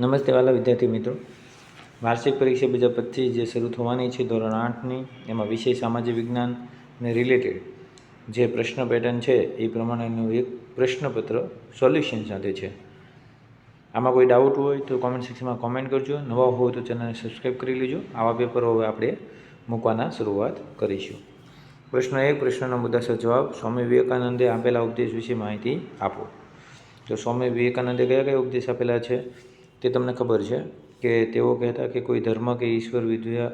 નમસ્તે વાલા વિદ્યાર્થી મિત્રો. વાર્ષિક પરીક્ષા બીજા પચીસ જે શરૂ થવાની છે ધોરણ આઠની, એમાં વિષય સામાજિક વિજ્ઞાનને રિલેટેડ જે પ્રશ્ન પેટર્ન છે, એ પ્રમાણેનું એક પ્રશ્નપત્ર સોલ્યુશન સાથે છે. આમાં કોઈ ડાઉટ હોય તો કોમેન્ટ સેક્શનમાં કોમેન્ટ કરજો. નવા હોય તો ચેનલને સબસ્ક્રાઈબ કરી લેજો. આવા પેપરો હવે આપણે મૂકવાના શરૂઆત કરીશું. પ્રશ્ન એક, પ્રશ્નનો મુદ્દાસર જવાબ સ્વામી વિવેકાનંદે આપેલા ઉપદેશ વિશે માહિતી આપો. તો સ્વામી વિવેકાનંદે કયા કયા ઉપદેશ આપેલા છે? તે તમને ખબર છે કે તેઓ કહેતા કે કોઈ ધર્મ કે ઈશ્વર વિદ્યા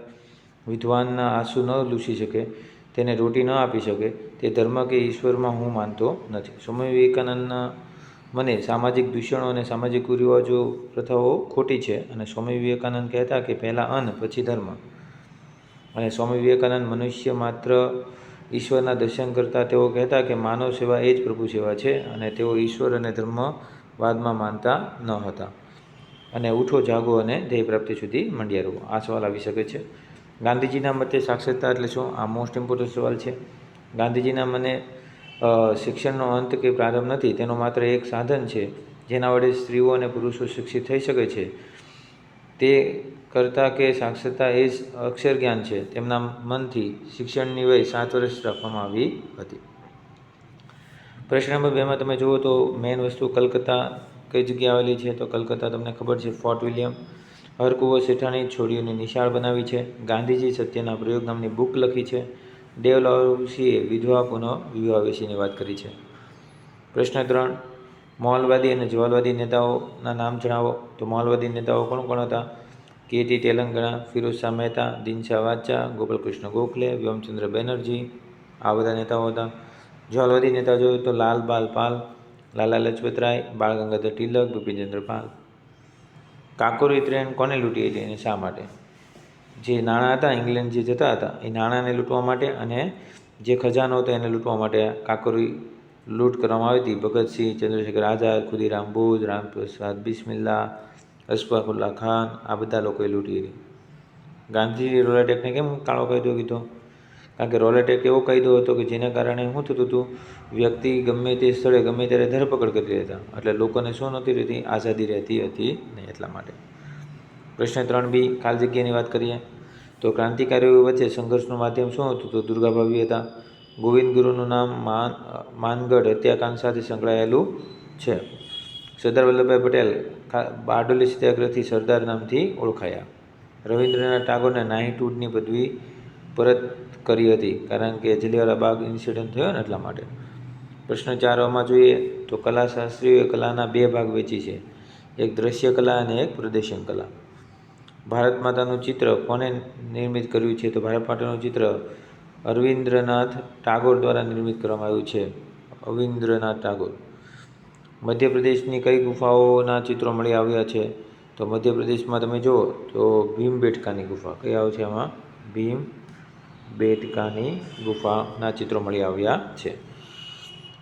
વિદ્વાનના આંસુ ન લૂછી શકે, તેને રોટી ન આપી શકે, તે ધર્મ કે ઈશ્વરમાં હું માનતો નથી. સ્વામી વિવેકાનંદના મને સામાજિક દૂષણો અને સામાજિક કુરિવાજો પ્રથાઓ ખોટી છે અને સ્વામી વિવેકાનંદ કહેતા કે પહેલાં અન્ન, પછી ધર્મ. અને સ્વામી વિવેકાનંદ મનુષ્ય માત્ર ઈશ્વરના દર્શન કરતાં તેઓ કહેતા કે માનવ સેવા એ જ પ્રભુ સેવા છે અને તેઓ ઈશ્વર અને ધર્મવાદમાં માનતા ન હતા. અને ઉઠો, જાગો અને ધ્યેય પ્રાપ્તિ સુધી મંડ્યા રહો. આ સવાલ આવી શકે છે. ગાંધીજીના મતે સાક્ષરતા એટલે શું? આ મોસ્ટ ઇમ્પોર્ટન્ટ સવાલ છે. ગાંધીજીના મને શિક્ષણનો અંત કે પ્રારંભ નથી, તેનો માત્ર એક સાધન છે, જેના વડે સ્ત્રીઓ અને પુરુષો શિક્ષિત થઈ શકે છે. તે કરતાં કે સાક્ષરતા એ જ અક્ષર જ્ઞાન છે. તેમના મનથી શિક્ષણની વય સાત વર્ષ રાખવામાં આવી હતી. પ્રશ્ન નંબર બેમાં તમે જુઓ તો મેઇન વસ્તુ કલકત્તા કઈ જગ્યાએ આવેલી છે તો કલકત્તા તમને ખબર છે ફોર્ટ વિલિયમ. હરકુવો શેઠાણી છોડીઓની નિશાળ બનાવી છે. ગાંધીજી સત્યના પ્રયોગ નામની બુક લખી છે. દેવલાવસીએ વિધવા પુનઃ વિવાહ વિશેની વાત કરી છે. પ્રશ્ન ત્રણ મોલવાદી અને જવાલવાદી નેતાઓના નામ જણાવો. તો મોલવાદી નેતાઓ કોણ કોણ હતા? કેટી તેલંગણા, ફિરોઝ શાહ મહેતા, દિનશા વાચા, ગોપાલકૃષ્ણ ગોખલે, વ્યોમચંદ્ર બેનર્જી આ બધા નેતાઓ હતા. જવાલવાદી નેતા જોયું તો લાલ બાલ પાલ લાલા લજપતરાય, બાળ ગંગાધર તિલક બિપિનચંદ્ર પાલ. કાકોરી ટ્રેન કોને લૂંટી હતી અને શા માટે? જે નાણાં હતા, ઇંગ્લેન્ડ જે જતા હતા, એ નાણાંને લૂંટવા માટે અને જે ખજાનો હતો એને લૂંટવા માટે કાકોરી લૂંટ કરવામાં આવી હતી. ભગતસિંહ, ચંદ્રશેખર આઝાદ, ખુદીરામ બોઝ, રામપ્રસાદ બિસ્મિલ્લા, અશફાકુલ્લા ખાન, આ બધા લોકોએ લૂંટી હતી. ગાંધીજી રોલેટેકને કેમ કાળો કાયદો કીધો કારણ કે રોલેટેક એવો કાયદો હતો કે જેના કારણે શું થતું હતું? વ્યક્તિ ગમે તે સ્થળે, ગમે ત્યારે ધરપકડ કરી લેતા એટલે લોકોને શું નહોતી રહેતી? આઝાદી રહેતી હતી નહીં એટલા માટે. પ્રશ્ન ત્રણ બી ખાલ જગ્યાની વાત કરીએ. તો ક્રાંતિકારીઓ વચ્ચે સંઘર્ષનું માધ્યમ શું હતું? તો દુર્ગાભાવી હતા. ગોવિંદ ગુરુનું નામ માન, માનગઢ હત્યાકાંડ સાથે સંકળાયેલું છે. સરદાર વલ્લભભાઈ પટેલ બારડોલી સત્યાગ્રહથી સરદાર નામથી ઓળખાયા. રવિન્દ્રનાથ ટાગોરને નાઇટહુડની પદવી પરત કરી હતી. કારણ કે જલિયાવાલા બાગ ઇન્સિડન્ટ થયો ને એટલા માટે. પ્રશ્ન ચારમાં જોઈએ તો કલાશાસ્ત્રીઓએ કલાના બે ભાગ વેચી છે. એક દ્રશ્ય કલા અને એક પ્રદર્શન કલા. ભારત માતાનું ચિત્ર કોને નિર્મિત કર્યું છે તો ભારત માતાનું ચિત્ર અરવિન્દ્રનાથ ટાગોર દ્વારા નિર્મિત કરવામાં આવ્યું છે. અવિન્દ્રનાથ ટાગોર. મધ્યપ્રદેશની કઈ ગુફાઓના ચિત્રો મળી આવ્યા છે? તો મધ્યપ્રદેશમાં તમે જુઓ તો ભીમબેટકાની ગુફા. કઈ આવે છે એમાં ભીમ બેટકાની ગુફાના ચિત્રો મળી આવ્યા છે.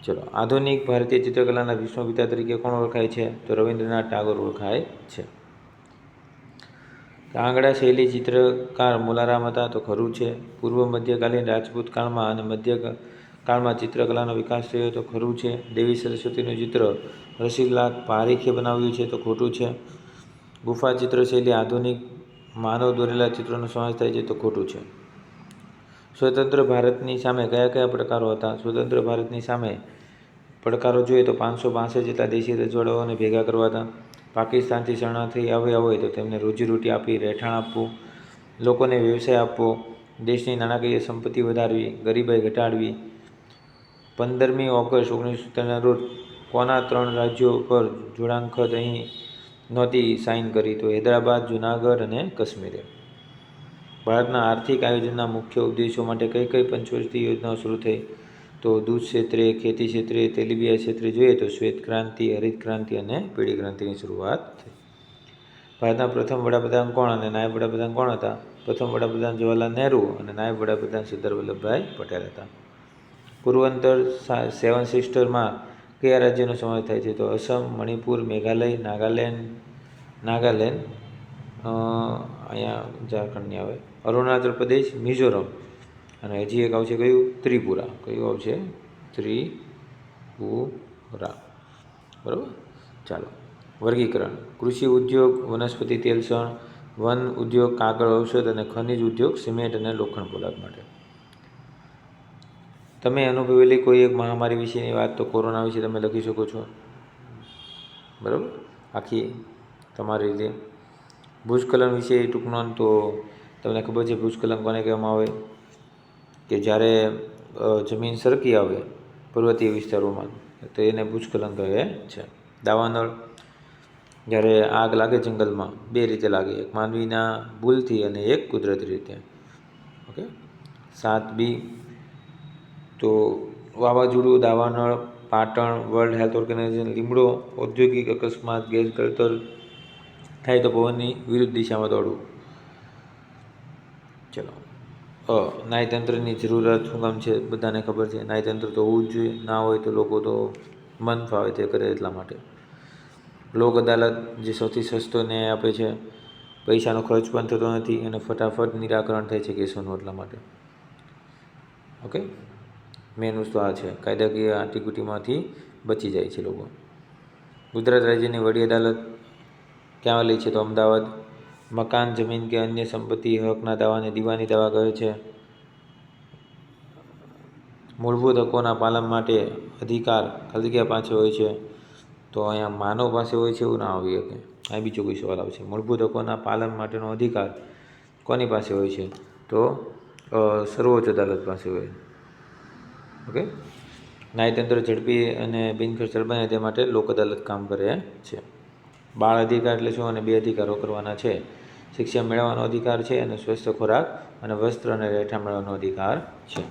ચલો, આધુનિક ભારતીય ચિત્રકલાના વિષ્ણુપિતા તરીકે કોણ ઓળખાય છે? તો રવિન્દ્રનાથ ટાગોર ઓળખાય છે. કાંગડા શૈલી ચિત્રકાર મોલારામ હતા, તો ખરું છે. પૂર્વ મધ્યકાલીન રાજપૂત કાળમાં અને મધ્ય કાળમાં ચિત્રકલાનો વિકાસ થયો તો ખરું છે. દેવી સરસ્વતીનું ચિત્ર રસીલાલ પારીખે બનાવ્યું છે તો ખોટું છે. ગુફા ચિત્ર શૈલી આધુનિક માનવ દોરેલા ચિત્રોનો સમાવેશ થાય છે તો ખોટું છે. સ્વતંત્ર ભારતની સામે કયા કયા પડકારો હતા? સ્વતંત્ર ભારતની સામે પડકારો જોઈએ તો પાંચસો બાસઠ જેટલા દેશી રજવાડાઓને ભેગા કરવા હતા. પાકિસ્તાનથી શરણાર્થી આવ્યા હોય તો તેમને રોજીરોટી આપી, રહેઠાણ આપવું, લોકોને વ્યવસાય આપવો, દેશની નાણાકીય સંપત્તિ વધારવી, ગરીબાઈ ઘટાડવી. પંદરમી ઓગસ્ટ ઓગણીસો સિત્તેરના રોજ કોના ત્રણ રાજ્યો પર જોડાણખત અહીં નહોતી સાઇન કરી? તો હૈદરાબાદ, જુનાગઢ અને કાશ્મીરે. ભારતના આર્થિક આયોજનના મુખ્ય ઉદ્દેશો માટે કઈ કઈ પંચવર્ષીય યોજનાઓ શરૂ થઈ? તો દૂધ ક્ષેત્રે, ખેતી ક્ષેત્રે, તેલીબિયા ક્ષેત્રે જોઈએ તો શ્વેત ક્રાંતિ, હરિત ક્રાંતિ અને પીળી ક્રાંતિની શરૂઆત થઈ. ભારતના પ્રથમ વડાપ્રધાન કોણ અને નાયબ વડાપ્રધાન કોણ હતા? પ્રથમ વડાપ્રધાન જવાહરલાલ નહેરુ અને નાયબ વડાપ્રધાન સરદાર વલ્લભભાઈ પટેલ હતા. પૂર્વંતર સેવન સિસ્ટરમાં કયા રાજ્યનો સમાવેશ થાય છે? તો અસમ, મણિપુર, મેઘાલય, નાગાલેન્ડ નાગાલેન્ડ અહીંયા ઝારખંડની આવે. અરુણાચલ પ્રદેશ, મિઝોરમ. અને હજી એક આવશે કયું? ત્રિપુરા. કયું આવશે? ત્રિપુરા. બરાબર? ચાલો. વર્ગીકરણ. કૃષિ ઉદ્યોગ, વનસ્પતિ તેલસણ વન ઉદ્યોગ, કાગળ, ઔષધ અને ખનિજ ઉદ્યોગ, સિમેન્ટ અને લોખંડ પોલાદ માટે. તમે અનુભવેલી કોઈ એક મહામારી વિશેની વાત તો કોરોના વિશે તમે લખી શકો છો. બરાબર? આખી તમારી રીતે. ભૂસ્ખલન વિશે ટૂંકનો તો તમને ખબર છે ભૂસ્ખલન કોને કહેવામાં આવે? કે જ્યારે જમીન સરકી આવે પર્વતીય વિસ્તારોમાં, તો એને ભૂસ્ખલન કહે છે. દાવાનળ. જ્યારે આગ લાગે જંગલમાં, બે રીતે લાગે. એક માનવીના ભૂલથી અને એક કુદરતી રીતે. ઓકે સાત બી. તો વાવાઝોડું, દાવાનળ, પાટણ, વર્લ્ડ હેલ્થ ઓર્ગેનાઇઝેશન, લીમડો, ઔદ્યોગિક અકસ્માત ગેસ ગળતર થાય તો પવનની વિરુદ્ધ દિશામાં દોડવું. ચલો. ન્યાયતંત્રની જરૂરિયાત શું કામ છે બધાને ખબર છે? ન્યાયતંત્ર તો હોવું જ જોઈએ. ના હોય તો લોકો તો મન ફાવે તે કરે એટલા માટે. લોક અદાલત જે સૌથી સસ્તો ન્યાય આપે છે, પૈસાનો ખર્ચ પણ થતો નથી અને ફટાફટ નિરાકરણ થાય છે કેસોનું એટલા માટે. ઓકે? મેન વસ્તુ આ છે. કાયદાકીય આટીકુટીમાંથી બચી જાય છે લોકો. ગુજરાત રાજ્યની વડી અદાલત ક્યાં આવેલી છે તો અમદાવાદ? મકાન, જમીન કે અન્ય સંપત્તિ, હકના દાવાને દીવાની દાવા કહે છે. મૂળભૂત હકોના પાલન માટે અધિકાર ખાલી પાસે હોય છે. તો અહીંયા માનવ પાસે હોય છે એવું ના આવી શકે. અહીં બીજો કોઈ સવાલ આવશે. મૂળભૂત હકોના પાલન માટેનો અધિકાર કોની પાસે હોય છે? તો સર્વોચ્ચ અદાલત પાસે હોય. ઓકે ન્યાયતંત્ર ઝડપી અને બિનખર્ચલ બને તે માટે લોક અદાલત કામ કરે છે. બાળ અધિકાર એટલે શું અને બે અધિકારો કરવાના છે. શિક્ષણ મેળવવાનો અધિકાર છે અને સ્વસ્થ ખોરાક અને વસ્ત્ર અને રહેઠાણ મેળવવાનો અધિકાર છે.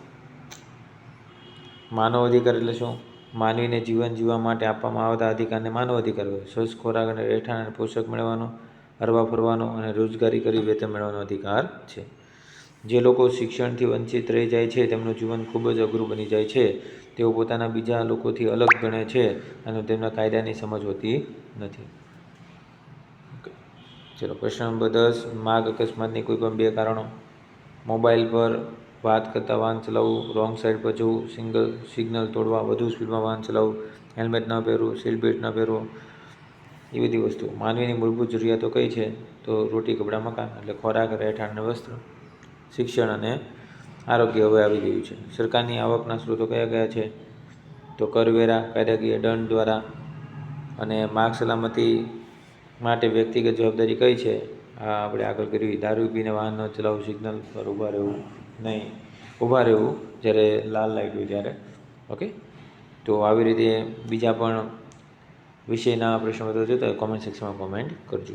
માનવ અધિકાર એટલે શું? માનવીને જીવન જીવવા માટે આપવામાં આવતા અધિકારને માનવ અધિકાર સ્વસ્થ ખોરાક અને રહેઠાણ અને પોષક મેળવવાનો, હરવા ફરવાનો અને રોજગારી કરી વેતન મેળવવાનો અધિકાર છે. જે લોકો શિક્ષણથી વંચિત રહી જાય છે, તેમનું જીવન ખૂબ જ અઘરું બની જાય છે. તેઓ પોતાના બીજા લોકોથી અલગ ગણે છે અને તેમના કાયદાની સમજ હોતી નથી. ચલો, પ્રશ્ન નંબર દસ, માર્ગ અકસ્માતની કોઈ પણ બે કારણો. મોબાઈલ પર વાત કરતાં વાહન ચલાવવું રોંગ સાઈડ પર જવું, સિંગલ સિગ્નલ તોડવા, વધુ સ્પીડમાં વાહન ચલાવવું હેલ્મેટ ન પહેરવું સીટ બેલ્ટ ન પહેરવું એ બધી વસ્તુ માનવીની મૂળભૂત જરૂરિયાતો કઈ છે? તો રોટી, કપડાં, મકાન, એટલે ખોરાક, રહેઠાણ અને વસ્ત્ર. શિક્ષણ અને આરોગ્ય હવે આવી ગયું છે. સરકારની આવકના સ્ત્રોતો કયા કયા છે? તો કરવેરા, કાયદાકીય દંડ દ્વારા અને માર્ગ સલામતી માટે વ્યક્તિગત જવાબદારી કઈ છે? આ આપણે આગળ કરી દારૂ પીને વાહન ન ચલાવવું સિગ્નલ પર ઊભા રહેવું નહીં. ઊભા રહેવું જ્યારે લાલ લાઇટ હોય ત્યારે. ઓકે? તો આવી રીતે બીજા પણ વિષયના પ્રશ્નો બધા જોતા કોમેન્ટ સેક્શનમાં કોમેન્ટ કરજો.